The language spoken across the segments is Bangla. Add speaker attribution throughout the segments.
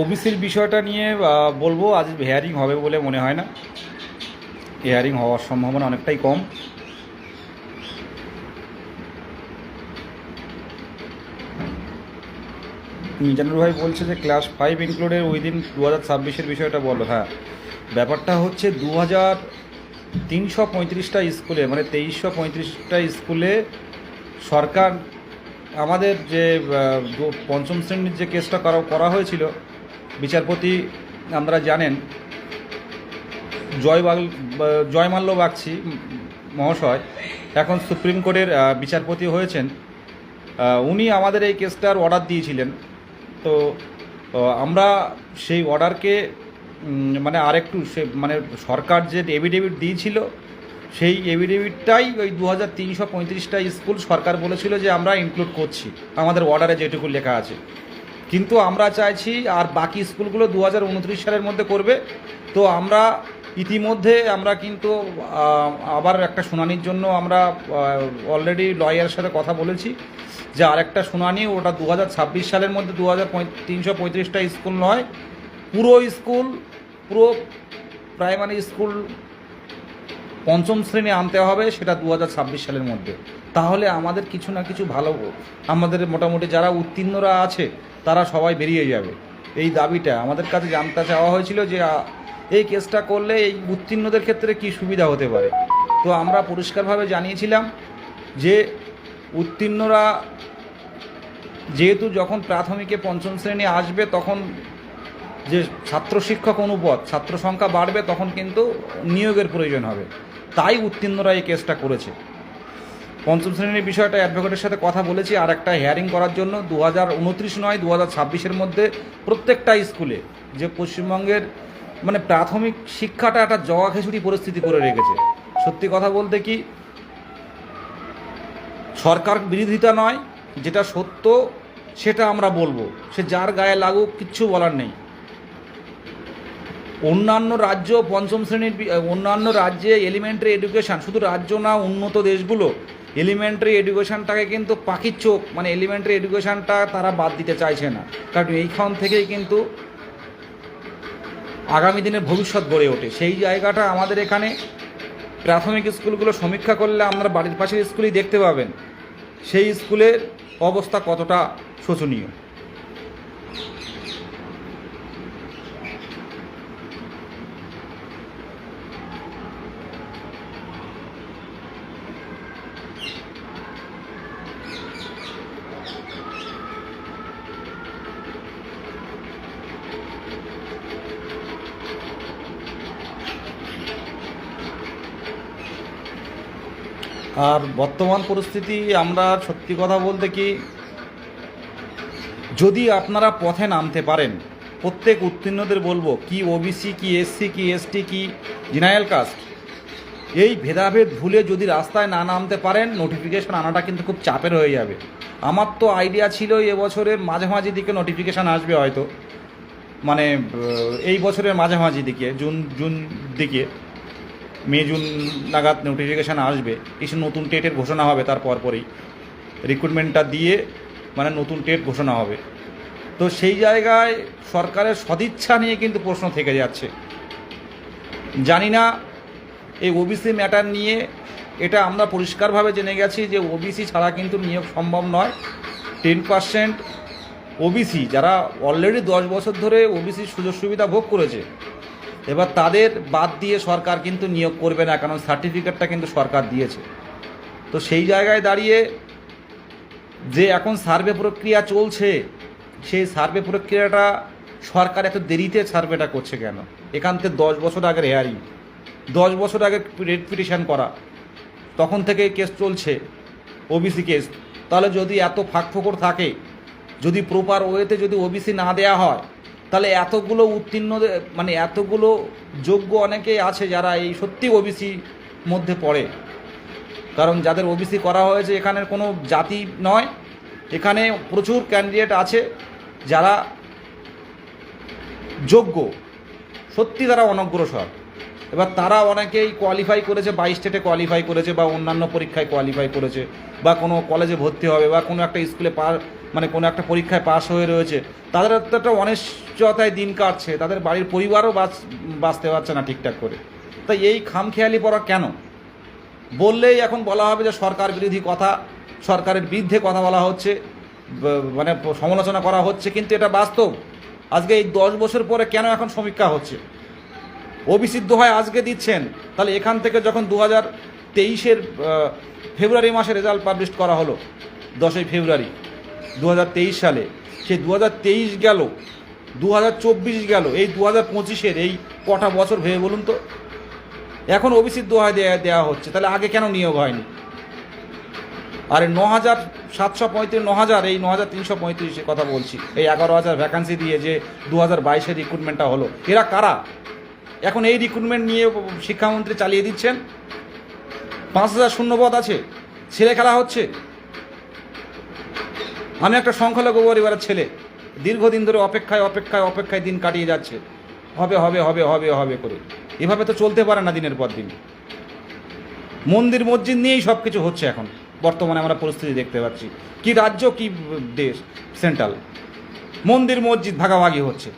Speaker 1: ওবিসির বিষয়টা নিয়ে বলব আজ হেয়ারিং হবে বলে মনে হয় না। হেয়ারিং হওয়ার সম্ভাবনা অনেকটাই কম। মিজানুর ভাই বলছে যে ক্লাস ফাইভ ইনক্লুডেড উইদিন দু হাজার ছাব্বিশের বিষয়টা বলো। হ্যাঁ ব্যাপারটা হচ্ছে দু হাজার তিনশো পঁয়ত্রিশটা স্কুলে মানে তেইশশো পঁয়ত্রিশটা স্কুলে সরকার আমাদের যে পঞ্চম শ্রেণির যে কেসটা করা করা হয়েছিল বিচারপতি আমরা জানেন জয়বাল জয়মাল্য বাগচি মহাশয় এখন সুপ্রিম কোর্টের বিচারপতি হয়েছেন। উনি আমাদের এই কেসটার অর্ডার দিয়েছিলেন। তো আমরা সেই অর্ডারকে মানে আরেকটু সে মানে সরকার যে এভিডেভিট দিয়েছিল, সেই এভিডেভিটটাই ওই দু হাজার তিনশো পঁয়ত্রিশটা স্কুল সরকার বলেছিল যে আমরা ইনক্লুড করছি। আমাদের অর্ডারে যেটুকু লেখা আছে। কিন্তু আমরা চাইছি আর বাকি স্কুলগুলো দু হাজার উনত্রিশ সালের মধ্যে করবে। তো আমরা ইতিমধ্যে আমরা কিন্তু আবার একটা শুনানির জন্য আমরা অলরেডি লয়ারের সাথে কথা বলেছি যে আরেকটা শুনানি, ওটা দু হাজার ছাব্বিশ সালের মধ্যে দু হাজার স্কুল নয়। পুরো স্কুল, পুরো প্রাইমারি স্কুল পঞ্চম শ্রেণি আনতে হবে, সেটা দু হাজার ছাব্বিশ সালের মধ্যে। তাহলে আমাদের কিছু না কিছু ভালো, আমাদের মোটামুটি যারা উত্তীর্ণরা আছে, তারা সবাই বেরিয়ে যাবে। এই দাবিটা আমাদের কাছে জানতে চাওয়া হয়েছিল যে এই কেসটা করলে এই উত্তীর্ণদের ক্ষেত্রে কি সুবিধা হতে পারে? তো আমরা পরিষ্কারভাবে জানিয়েছিলাম যে, উত্তীর্ণরা যেহেতু যখন প্রাথমিকে পঞ্চম শ্রেণি আসবে, তখন যে ছাত্র শিক্ষক অনুপদ ছাত্র সংখ্যা বাড়বে, তখন কিন্তু নিয়োগের প্রয়োজন হবে। তাই উত্তীর্ণরা এই কেসটা করেছে। পঞ্চম শ্রেণির বিষয়টা অ্যাডভোকেটের সাথে কথা বলেছি, আর একটা হেয়ারিং করার জন্য দু হাজার উনত্রিশ নয় দু হাজার ছাব্বিশের মধ্যে প্রত্যেকটা স্কুলে যে পশ্চিমবঙ্গের মানে প্রাথমিক শিক্ষাটা একটা জগা খিচুড়ি পরিস্থিতি করে রেখেছে। সত্যি কথা বলতে কি, সরকার বিরোধিতা নয়, যেটা সত্য সেটা আমরা বলব। সে যার গায়ে লাগুক, কিচ্ছু বলার নেই। অন্যান্য রাজ্য পঞ্চম শ্রেণির অন্যান্য রাজ্যে এলিমেন্টারি এডুকেশান শুধু রাজ্য না, উন্নত দেশগুলো এলিমেন্টারি এডুকেশানটাকে কিন্তু পাখির চোখ মানে এলিমেন্টারি এডুকেশানটা তারা বাদ দিতে চাইছে না। কারণ এইখান থেকেই কিন্তু আগামী দিনের ভবিষ্যৎ গড়ে ওঠে। সেই জায়গাটা আমাদের এখানে প্রাথমিক স্কুলগুলো সমীক্ষা করলে আমরা বাড়ির পাশের স্কুলেই দেখতে পাবেন। সেই স্কুলের অবস্থা কতটা শোচনীয়। আর বর্তমান পরিস্থিতি আমরা সত্যি কথা বলতে কি, যদি আপনারা পথে নামতে পারেন, প্রত্যেক উত্তীর্ণদের বলব, কি ওবিসি কি এসসি কি এসটি কি জেনারেল কাস্ট এই ভেদাভেদ ভুলে যদি রাস্তায় না নামতে পারেন নোটিফিকেশন আনাটা কিন্তু খুব চাপের হয়ে যাবে। আমার তো আইডিয়া ছিল এবছরের মাঝামাঝি দিকে নোটিফিকেশান আসবে হয়তো মানে এই বছরের মাঝামাঝি দিকে, জুন জুন দিকে। মে, জুন নাগাদ নোটিফিকেশান আসবে। কিছু নতুন টেটের ঘোষণা হবে তার পরপরই রিক্রুটমেন্টটা দিয়ে মানে নতুন টেট ঘোষণা হবে। তো সেই জায়গায় সরকারের সদিচ্ছা নিয়ে কিন্তু প্রশ্ন থেকে যাচ্ছে। জানি না এই ওবিসি ম্যাটার নিয়ে এটা আমরা পরিষ্কারভাবে জেনে গেছি যে ওবিসি ছাড়া কিন্তু নিয়োগ সম্ভব নয়। টেন পার্সেন্ট ওবিসি যারা অলরেডি দশ বছর ধরে ওবিসির সুযোগ সুবিধা ভোগ করেছে এবার তাদের বাদ দিয়ে সরকার কিন্তু নিয়োগ করবে না, কারণ সার্টিফিকেটটা কিন্তু সরকার দিয়েছে। তো সেই জায়গায় দাঁড়িয়ে যে এখন সার্ভে প্রক্রিয়া চলছে, সেই সার্ভে প্রক্রিয়াটা সরকার এত দেরিতে সার্ভেটা করছে কেন? এখান থেকে দশ বছর আগের হেয়ারিং দশ বছর আগে রেড পিটিশন করা, তখন থেকে কেস চলছে ওবিসি কেস তাহলে যদি এত ফাঁক ফোকর থাকে, যদি প্রপার ওয়েতে যদি ওবিসি না দেয়া হয় তাহলে এতগুলো উত্তীর্ণ মানে এতগুলো যোগ্য অনেকেই আছে যারা এই সত্যি ওবিসি মধ্যে পড়ে। কারণ যাদের ওবিসি করা হয়েছে এখানের কোনো জাতি নয়, এখানে প্রচুর ক্যান্ডিডেট আছে যারা যোগ্য। সত্যি তারা অনগ্রসর। এবার তারা অনেকেই কোয়ালিফাই করেছে, বাইশ স্টেটে কোয়ালিফাই করেছে বা অন্যান্য পরীক্ষায় কোয়ালিফাই করেছে বা কোনো কলেজে ভর্তি হবে বা কোনো একটা স্কুলে পা মানে কোনো একটা পরীক্ষায় পাশ হয়ে রয়েছে, তাদের একটা অনিশ্চয়তায় দিন কাটছে, তাদের বাড়ির পরিবারও বাঁচ, বাঁচতে পারছে না ঠিকঠাক করে। তাই এই খামখেয়ালি পড়া কেন? বললেই এখন বলা হবে যে সরকার বিরোধী কথা, সরকারের বিরুদ্ধে কথা বলা হচ্ছে মানে সমালোচনা করা হচ্ছে, কিন্তু এটা বাস্তব। আজকে এই দশ বছর পরে কেন এখন সমীক্ষা হচ্ছে? অভিষিদ্ধ হয় আজকে দিচ্ছেন, তাহলে এখান থেকে যখন দু হাজার তেইশের ফেব্রুয়ারি মাসে রেজাল্ট পাবলিশ করা হলো, দশই ফেব্রুয়ারি দু হাজার তেইশ সালে। সেই দু হাজার তেইশ গেল দু হাজার চব্বিশ গেল, এই দু হাজার এই কটা বছর ভেবে বলুন তো। এখন অভিষিদ্ধ হয় দেয়া দেওয়া হচ্ছে, তাহলে আগে কেন নিয়োগ হয়নি? আর ন হাজার সাতশো পঁয়ত্রিশ ন হাজার এই ন হাজার তিনশো পঁয়ত্রিশে কথা বলছি। এই এগারো হাজার ভ্যাকান্সি দিয়ে যে দু হাজার বাইশের রিক্রুটমেন্টটা হলো, এরা কারা? এখন এই রিক্রুটমেন্ট নিয়ে শিক্ষামন্ত্রী চালিয়ে দিচ্ছেন? পাঁচ হাজার শূন্যপদ আছে, ছেলে খেলা হচ্ছে? আমি একটা সংখ্যালঘু পরিবারের ছেলে। দীর্ঘদিন ধরে অপেক্ষায় অপেক্ষায় অপেক্ষায় দিন কাটিয়ে যাচ্ছে। হবে হবে হবে হবে হবে করে। এভাবে তো চলতে পারে না দিনের পর দিন। মন্দির, মসজিদ নিয়েই সব কিছু হচ্ছে এখন। বর্তমানে আমরা পরিস্থিতি দেখতে পাচ্ছি। কি রাজ্য, কি দেশ? সেন্ট্রাল। মন্দির, মসজিদ ভাগাভাগি হচ্ছে।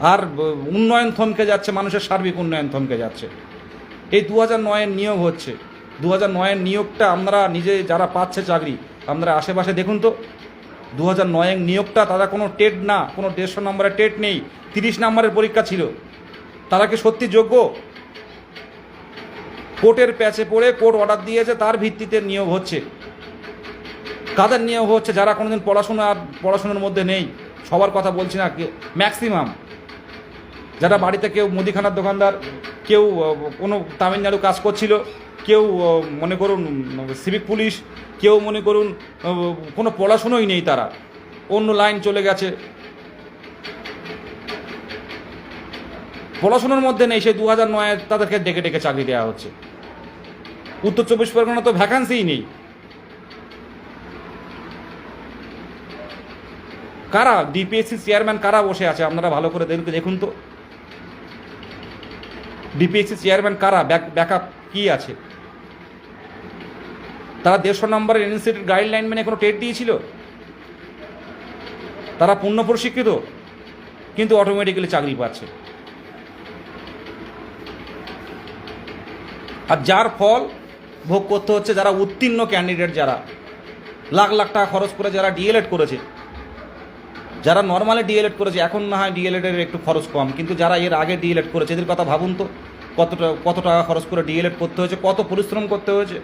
Speaker 1: আর উন্নয়ন থমকে যাচ্ছে, মানুষের সার্বিক উন্নয়ন থমকে যাচ্ছে। এই দু হাজার নয়ের নিয়োগ হচ্ছে। দু হাজার নয়ের নিয়োগটা আমরা নিজে যারা পাচ্ছে চাকরি আপনারা আশেপাশে দেখুন তো দু হাজার নয়ের নিয়োগটা, তারা কোনো টেট না, কোনো দেড়শো নম্বরের টেট নেই, তিরিশ নম্বরের পরীক্ষা ছিল। তারা কি সত্যি যোগ্য? কোর্টের প্যাচে পড়ে কোর্ট অর্ডার দিয়েছে, তার ভিত্তিতে নিয়োগ হচ্ছে। কাদের নিয়োগ হচ্ছে? যারা কোনোদিন পড়াশোনা আর পড়াশোনার মধ্যে নেই, সবার কথা বলছি না ম্যাক্সিমাম। যারা বাড়িতে কেউ মুদিখানার দোকানদার, কেউ কোনো তামিলনাড়ু কাজ করছিল কেউ মনে করুন সিভিক পুলিশ কেউ মনে করুন কোনো পড়াশুনোই নেই তারা। অন্য লাইন চলে গেছে। পড়াশোনার মধ্যে নেই, সেই দু হাজার নয় তাদেরকে ডেকে ডেকে চাকরি দেওয়া হচ্ছে। উত্তর চব্বিশ পরগনা তো ভ্যাকান্সিই নেই। কারা? ডিপিএসসি চেয়ারম্যান কারা বসে আছে? আপনারা ভালো করে দেখুন তো। ডিপিএসসি চেয়ারম্যান কারা? ব্যাক ব্যাকআপ কি আছে? তারা দেড়শো নম্বরের ইনস্টিটিউট গাইডলাইন মেনে কোনো টেট দিয়েছিল। তারা পূর্ণ প্রশিক্ষিত, কিন্তু অটোমেটিক্যালি চাকরি পাচ্ছে। আর যার ফল ভোগ করতে হচ্ছে যারা উত্তীর্ণ ক্যান্ডিডেট যারা, লাখ লাখ টাকা খরচ করে যারা ডিএলএড করেছে। যারা নর্মালি ডিএলএড করেছে, এখন না হয় ডিএলএড এর একটু খরচ কম, কিন্তু যারা এর আগে ডিএলএড করেছে, এদের কথা ভাবুন তো, কতটা কত টাকা খরচ করে ডিএলএড করতে হয়েছে, কত পরিশ্রম করতে হয়েছে।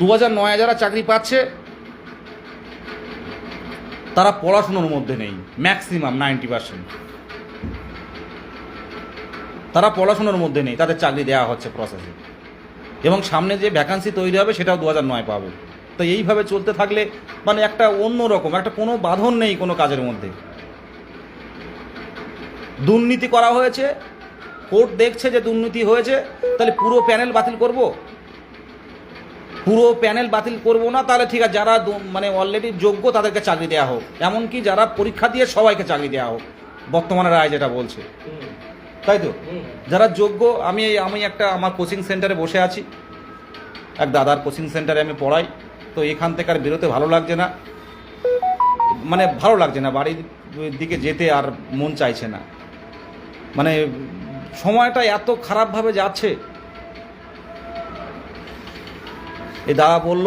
Speaker 1: দু হাজার নয় যারা চাকরি পাচ্ছে। তারা পড়াশুনোর মধ্যে নেই ম্যাক্সিমাম নাইনটি পার্সেন্ট তারা পড়াশুনোর মধ্যে নেই, তাদের চাকরি দেওয়া হচ্ছে প্রসেসে এবং সামনে যে ভ্যাকান্সি তৈরি হবে, সেটাও দু হাজার নয় পাবে। তো এইভাবে চলতে থাকলে মানে একটা অন্য রকম, একটা কোনো বাঁধন নেই কোনো কাজের মধ্যে। দুর্নীতি করা হয়েছে, কোর্ট দেখছে যে দুর্নীতি হয়েছে, তাহলে পুরো প্যানেল বাতিল করব? পুরো প্যানেল বাতিল করব না, তাহলে ঠিক আছে, যারা মানে অলরেডি যোগ্য তাদেরকে চাকরি দেওয়া হোক। এমনকি যারা পরীক্ষা দিয়ে সবাইকে চাকরি দেওয়া হোক, বর্তমানে রায় যেটা বলছে। তাই তো? যারা যোগ্য, আমি আমি একটা, আমার কোচিং সেন্টারে বসে আছি। এক দাদার কোচিং সেন্টারে আমি পড়াই। তো এখান থেকে আর বেরোতে ভালো লাগছে না। মানে ভালো লাগছে না, বাড়ির দিকে যেতে আর মন চাইছে না। মানে সময়টা এত খারাপভাবে যাচ্ছে এই দাদা বলল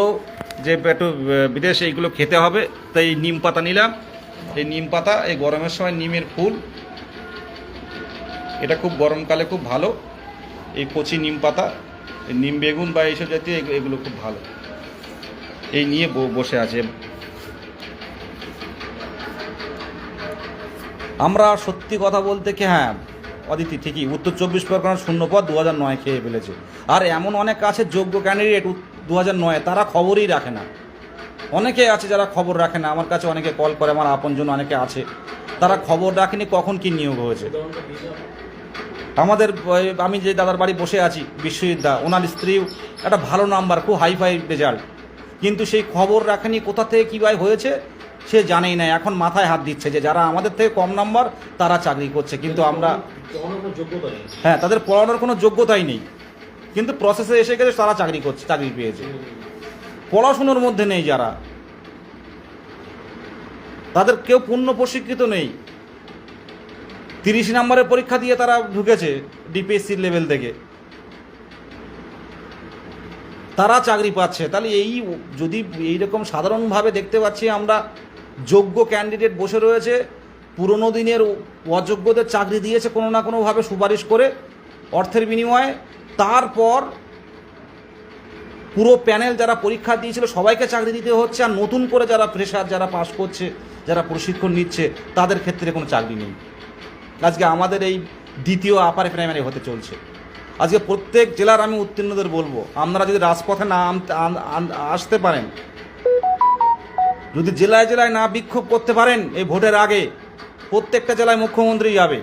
Speaker 1: যে একটু বিদেশে এইগুলো খেতে হবে। তাই নিম পাতা নিলাম। এই নিম পাতা, এই গরমের সময় নিমের ফুল। এটা খুব গরমকালে খুব ভালো। এই কচি নিম পাতা নিম বেগুন বা এইসব জাতীয় এগুলো খুব ভালো। এই নিয়ে বসে আছে। আমরা সত্যি কথা বলতে কি হ্যাঁ অদিতি, ঠিকই। উত্তর চব্বিশ পরগনার শূন্যপদ দু হাজার নয় খেয়ে ফেলেছে। আর এমন অনেক আছে যোগ্য ক্যান্ডিডেট দু হাজার নয় তারা খবরই রাখে না। অনেকে আছে যারা খবর রাখে না আমার কাছে অনেকে কল করে আমার আপনজন অনেকে আছে। তারা খবর রাখেনি কখন কি নিয়োগ হয়েছে। আমাদের আমি যে দাদার বাড়ি বসে আছি বিশ্বজিৎ দা ওনার স্ত্রী একটা ভালো নাম্বার খুব হাই ফাই রেজাল্ট। কিন্তু সেই খবর রাখেনি কোথা থেকে কীভাবে হয়েছে সে জানেই না। এখন মাথায় হাত দিচ্ছে যে যারা আমাদের থেকে কম নাম্বার তারা চাকরি করছে। কিন্তু আমরা হ্যাঁ তাদের পড়ানোর কোনো যোগ্যতাই নেই। কিন্তু প্রসেসে এসে গেছে তারা চাকরি করছে, চাকরি পেয়েছে। পড়াশুনোর মধ্যে নেই যারা। তাদের কেউ পূর্ণ প্রশিক্ষিত নেই। তিরিশ নম্বরের পরীক্ষা দিয়ে তারা ঢুকেছে ডিপিএসসির লেভেল থেকে। তারা চাকরি পাচ্ছে। তাহলে এই যদি এইরকম সাধারণভাবে দেখতে পাচ্ছি আমরা, যোগ্য ক্যান্ডিডেট বসে রয়েছে, পুরনো দিনের অযোগ্যদের চাকরি দিয়েছে কোনো না কোনোভাবে সুপারিশ করে, অর্থের বিনিময়ে তারপর পুরো প্যানেল যারা পরীক্ষা দিয়েছিল, সবাইকে চাকরি দিতে হচ্ছে আর নতুন করে যারা ফ্রেশার যারা পাশ করছে, যারা প্রশিক্ষণ নিচ্ছে, তাদের ক্ষেত্রে কোনো চাকরি নেই। আজকে আমাদের এই দ্বিতীয় আপার প্রাইমারি হতে চলছে। আজকে প্রত্যেক জেলার আমি উত্তীর্ণদের বলব, আপনারা যদি রাজপথে না আসতে পারেন, যদি জেলায় জেলায় না বিক্ষোভ করতে পারেন এই ভোটের আগে, প্রত্যেকটা জেলায় মুখ্যমন্ত্রী যাবে,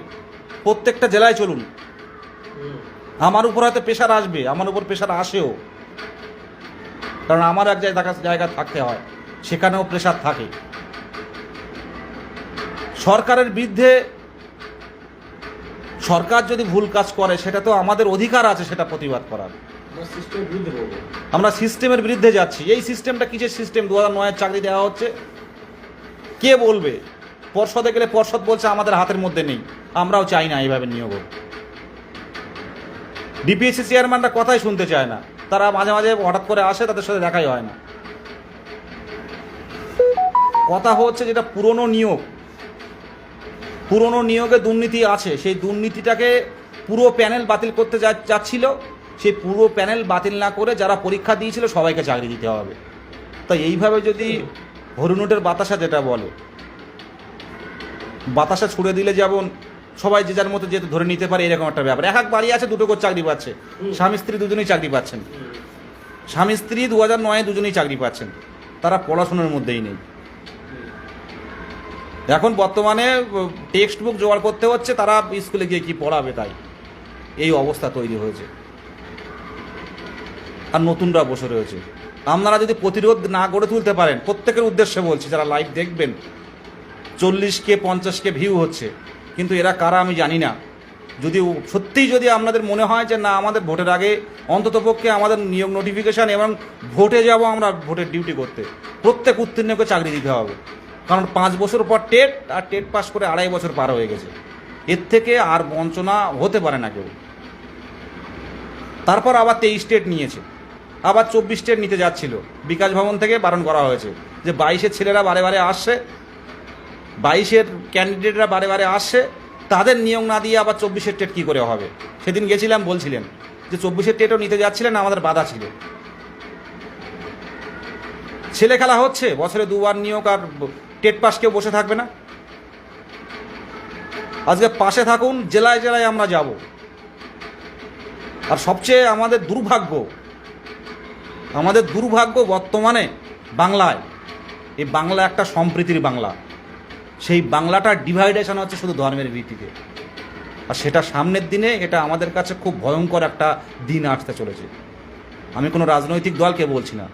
Speaker 1: প্রত্যেকটা জেলায় চলুন। আমার উপর হয়তো প্রেশার আসবে আমার উপর প্রেশার আসেও। কারণ আমার এক জায়গা জায়গা থাকতে হয় সেখানেও প্রেশার থাকে। সরকারের বিরুদ্ধে সরকার যদি ভুল কাজ করে সেটা তো আমাদের অধিকার আছে সেটা প্রতিবাদ করার।
Speaker 2: আমরা সিস্টেমের বিরুদ্ধে
Speaker 1: যাচ্ছি। এই সিস্টেমটা কিসের সিস্টেম দু হাজার নয়ের চাকরি দেওয়া হচ্ছে। কে বলবে? পর্ষদে গেলে পর্ষদ বলছে আমাদের হাতের মধ্যে নেই। আমরাও চাই না এইভাবে নিয়োগ হোক। ডিপিএসসি চেয়ারম্যানরা কথাই শুনতে চায় না। তারা মাঝে মাঝে হঠাৎ করে আসে, তাদের সাথে দেখাই হয় না। কথা হচ্ছে যেটা পুরনো নিয়োগ। পুরনো নিয়োগে দুর্নীতি আছে। সেই দুর্নীতিটাকে পুরো প্যানেল বাতিল করতে যাচ্ছিল সেই পুরো প্যানেল বাতিল না করে যারা পরীক্ষা দিয়েছিল সবাইকে চাকরি দিতে হবে। তাই এইভাবে যদি হরিণুটের বাতাসা যেটা বলে, বাতাসা ছুড়ে দিলে যেমন সবাই যে যার মতো যেহেতু ধরে নিতে পারে এরকম একটা ব্যাপার। এক এক বাড়ি আছে দুটো করে চাকরি পাচ্ছে। স্বামী স্ত্রী দুজনেই চাকরি পাচ্ছেন। স্বামী স্ত্রী দু হাজার নয়ে দুজনেই চাকরি পাচ্ছেন। তারা পড়াশোনার মধ্যেই নেই। এখন বর্তমানে টেক্সট বুক জোগাড় করতে হচ্ছে তারা স্কুলে গিয়ে কি পড়াবে তাই। এই অবস্থা তৈরি হয়েছে। আর নতুনরা বসে রয়েছে। আপনারা যদি প্রতিরোধ না গড়ে তুলতে পারেন প্রত্যেকের উদ্দেশ্যে বলছি যারা লাইভ দেখবেন চল্লিশকে পঞ্চাশকে ভিউ হচ্ছে। কিন্তু এরা কারা আমি জানি না। যদি সত্যিই যদি আপনাদের মনে হয় যে না, আমাদের ভোটের আগে অন্ততপক্ষে আমাদের নিয়োগ নোটিফিকেশান এবং ভোটে যাব আমরা ভোটের ডিউটি করতে, প্রত্যেক উত্তীর্ণকে চাকরি দিতে হবে। কারণ পাঁচ বছর পর টেট, আর টেট পাস করে আড়াই বছর পার হয়ে গেছে। এর থেকে আর বঞ্চনা হতে পারে না কেউ। তারপর আবার তেইশ স্টেট নিয়েছে। আবার চব্বিশ স্টেট নিতে যাচ্ছিল। বিকাশ ভবন থেকে বারণ করা হয়েছে যে বাইশের ছেলেরা বারে বারে আসছে বাইশের ক্যান্ডিডেটরা বারে বারে আসছে, তাদের নিয়োগ না দিয়ে আবার চব্বিশের টেট কী করে হবে? সেদিন গেছিলাম, বলছিলেন যে চব্বিশের টেটও নিতে যাচ্ছিলেন, আমাদের বাধা ছিল। ছেলে খেলা হচ্ছে, বছরে দুবার নিয়োগ আর টেট পাস কেউ বসে থাকবে না। আজকে পাশে থাকুন, জেলায় জেলায় আমরা যাব। আর সবচেয়ে আমাদের দুর্ভাগ্য আমাদের দুর্ভাগ্য বর্তমানে বাংলায়। এই বাংলা একটা সম্প্রীতির বাংলা। সেই বাংলাটার ডিভাইডেশন হচ্ছে শুধু ধর্মের ভিত্তিতে। আর সেটা সামনের দিনে এটা আমাদের কাছে খুব ভয়ঙ্কর একটা দিন আসতে চলেছে। আমি কোনো রাজনৈতিক দলকে বলছি না।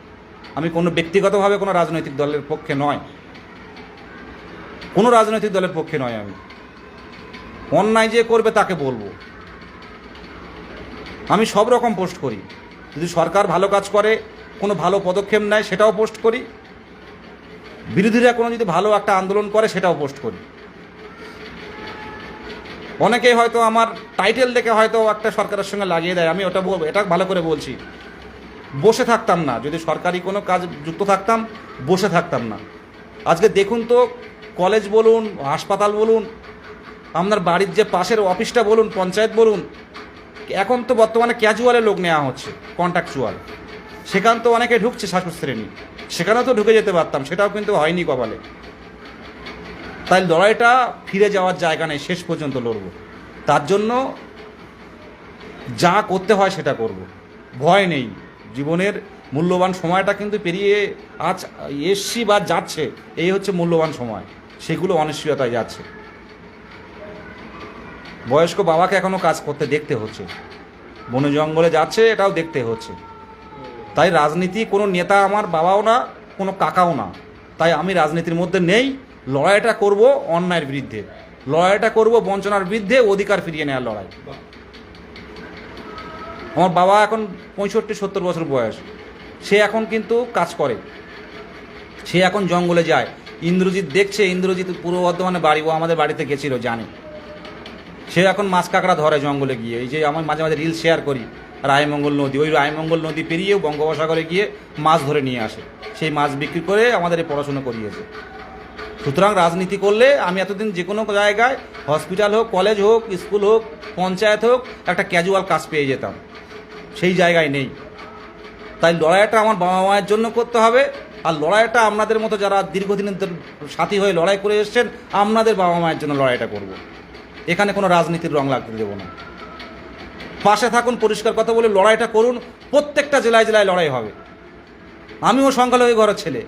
Speaker 1: আমি কোনো ব্যক্তিগতভাবে কোনো রাজনৈতিক দলের পক্ষে নয়। কোনো রাজনৈতিক দলের পক্ষে নয় আমি। অন্যায় যে করবে তাকে বলব। আমি সব রকম পোস্ট করি। যদি সরকার ভালো কাজ করে, কোনো ভালো পদক্ষেপ নেয়, সেটাও পোস্ট করি। বিরোধীরা কোনো যদি ভালো একটা আন্দোলন করে, সেটাও পোস্ট করি। অনেকেই হয়তো আমার টাইটেল দেখে হয়তো একটা সরকারের সঙ্গে লাগিয়ে দেয়, আমি ওটা এটা ভালো করে বলছি। বসে থাকতাম না, যদি সরকারি কোনো কাজ যুক্ত থাকতাম, বসে থাকতাম না। আজকে দেখুন তো, কলেজ বলুন, হাসপাতাল বলুন, আপনার বাড়ির যে পাশের অফিসটা বলুন, পঞ্চায়েত বলুন, এখন তো বর্তমানে ক্যাজুয়ালে লোক নেওয়া হচ্ছে কন্ট্রাকচুয়াল সেখান তো অনেকে ঢুকছে, শাসক শ্রেণি। সেখানেও তো ঢুকে যেতে পারতাম, সেটাও কিন্তু হয়নি কপালে। তাই লড়াইটা ফিরে যাওয়ার জায়গা নেই, শেষ পর্যন্ত লড়ব। তার জন্য যা করতে হয় সেটা করব। ভয় নেই, জীবনের মূল্যবান সময়টা কিন্তু পেরিয়ে আজ এসছি বা যাচ্ছে, এই হচ্ছে মূল্যবান সময়, সেগুলো অনিশ্চয়তায় যাচ্ছে। বয়স্ক বাবাকে এখনও কাজ করতে দেখতে হচ্ছে। বনে জঙ্গলে যাচ্ছে, এটাও দেখতে হচ্ছে। তাই রাজনীতি কোনো নেতা আমার বাবাও না, কোনো কাকাও না। তাই আমি রাজনীতির মধ্যে নেই, লড়াইটা করব অন্যায়ের বিরুদ্ধে। লড়াইটা করব বঞ্চনার বিরুদ্ধে, অধিকার ফিরিয়ে নেওয়ার লড়াই। আমার বাবা এখন পঁয়ষট্টি, সত্তর বছর বয়স। সে এখন কিন্তু কাজ করে। সে এখন জঙ্গলে যায়। ইন্দ্রজিৎ দেখছে, ইন্দ্রজিৎ পূর্ব বর্ধমানে বাড়ি, ও আমাদের বাড়িতে গেছিল, জানে। সে এখন মাছ কাঁকড়া ধরে জঙ্গলে গিয়ে। এই যে আমার মাঝে মাঝে রিল শেয়ার করি। রায়মঙ্গল নদী। ওই রায়মঙ্গল নদী পেরিয়েও বঙ্গোপসাগরে গিয়ে মাছ ধরে নিয়ে আসে। সেই মাছ বিক্রি করে আমাদের এই পড়াশুনো করিয়েছে। সুতরাং রাজনীতি করলে আমি এতদিন যে কোনো জায়গায় হসপিটাল হোক, কলেজ হোক, স্কুল হোক, পঞ্চায়েত হোক, একটা ক্যাজুয়াল কাজ পেয়ে যেতাম। সেই জায়গায় নেই। তাই লড়াইটা আমার বাবা মায়ের জন্য করতে হবে। আর লড়াইটা আপনাদের মতো যারা দীর্ঘদিনের সাথী হয়ে লড়াই করে এসছেন, আপনাদের বাবা মায়ের জন্য লড়াইটা করব। এখানে কোনো রাজনীতির রং লাগতে দেবো না। পাশে থাকুন, পরিষ্কার কথা বলে লড়াইটা করুন, প্রত্যেকটা জেলায় জেলায় লড়াই হবে। আমিও সংখ্যালঘু ঘরের ছেলে।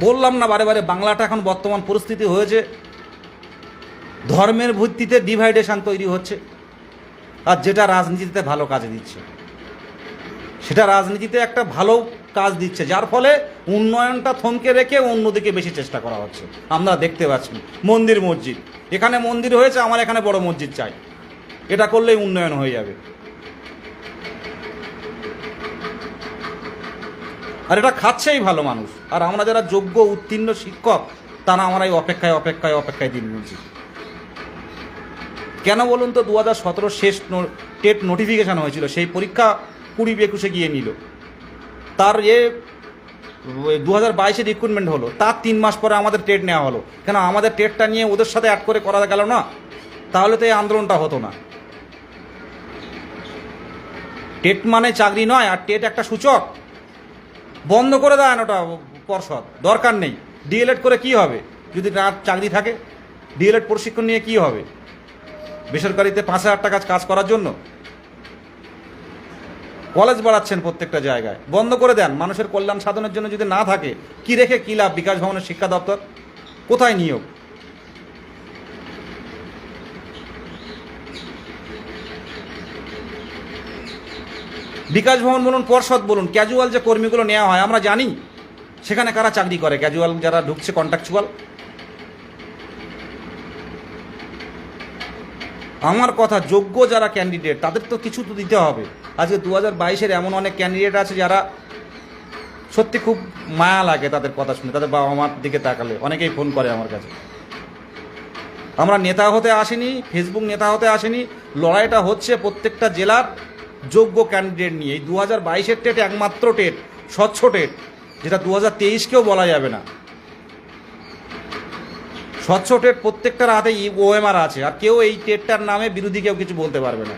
Speaker 1: বললাম না বারে বারে, বাংলাটা এখন বর্তমান পরিস্থিতি হয়েছে। ধর্মের ভিত্তিতে ডিভাইডেশন তৈরি হচ্ছে। আর যেটা রাজনীতিতে ভালো কাজে দিচ্ছে। সেটা রাজনীতিতে একটা ভালো কাজ দিচ্ছে, যার ফলে উন্নয়নটা থমকে রেখে অন্যদিকে বেশি চেষ্টা করা হচ্ছে। আমরা দেখতে পাচ্ছি। মন্দির মসজিদ। এখানে মন্দির হয়েছে, আমার এখানে বড় মসজিদ চাই। এটা করলেই উন্নয়ন হয়ে যাবে। আর এটা খাচ্ছেই ভালো মানুষ। আর আমরা যারা যোগ্য, উত্তীর্ণ শিক্ষক, তারা আমরা এই অপেক্ষায় অপেক্ষায় অপেক্ষায় দিন গুনছি। কেন বলুন তো দু হাজার সতেরো শেষ টেট নোটিফিকেশান হয়েছিল। সেই পরীক্ষা কুড়ি একুশে গিয়ে নিল। তার এ দু হাজার বাইশে রিক্রুটমেন্ট হলো। তার তিন মাস পরে আমাদের টেট নেওয়া হলো। কেন, আমাদের টেটটা নিয়ে ওদের সাথে অ্যাড করে করা গেল না? তাহলে তো এই আন্দোলনটা হতো না। টেট মানে চাকরি নয়, আর টেট একটা সূচক। বন্ধ করে দেয় ওটা পর্ষদ, দরকার নেই। ডিএলএড করে কি হবে? যদি না চাকরি থাকে ডিএলএড প্রশিক্ষণ নিয়ে কি হবে? বেসরকারিতে পাঁচ হাজার টাকা কাজ করার জন্য। কলেজ বাড়াচ্ছেন প্রত্যেকটা জায়গায়। বন্ধ করে দেন। মানুষের কল্যাণ সাধনের জন্য যদি না থাকে, কি রেখে কি লাভ বিকাশ ভবনের শিক্ষা দপ্তর? কোথায় নিয়োগ? বিকাশ ভবন বলুন, পর্ষদ বলুন ক্যাজুয়াল যে কর্মীগুলো নেওয়া হয়, আমরা জানি। সেখানে কারা চাকরি করে? ক্যাজুয়াল যারা ঢুকছে কন্ট্রাকচুয়াল আমার কথা, যোগ্য যারা ক্যান্ডিডেট তাদের তো কিছু তো দিতে হবে। আজকে দু হাজার বাইশের এমন অনেক ক্যান্ডিডেট আছে যারা সত্যি খুব মায়া লাগে তাদের কথা শুনে, তাদের বাবা মার দিকে তাকালে। অনেকেই ফোন করে আমার কাছে। আমরা নেতা হতে আসিনি ফেসবুক নেতা হতে আসিনি, লড়াইটা হচ্ছে প্রত্যেকটা জেলার যোগ্য ক্যান্ডিডেট নিয়ে। এই দু হাজার বাইশের টেট একমাত্র টেট স্বচ্ছ টেট যেটা দু হাজার তেইশকেও বলা যাবে না। স্বচ্ছ টেট প্রত্যেকটার হাতে ওএমআর আছে, আর কেউ এই টেটটার নামে বিরোধী কেউ কিছু বলতে পারবে না।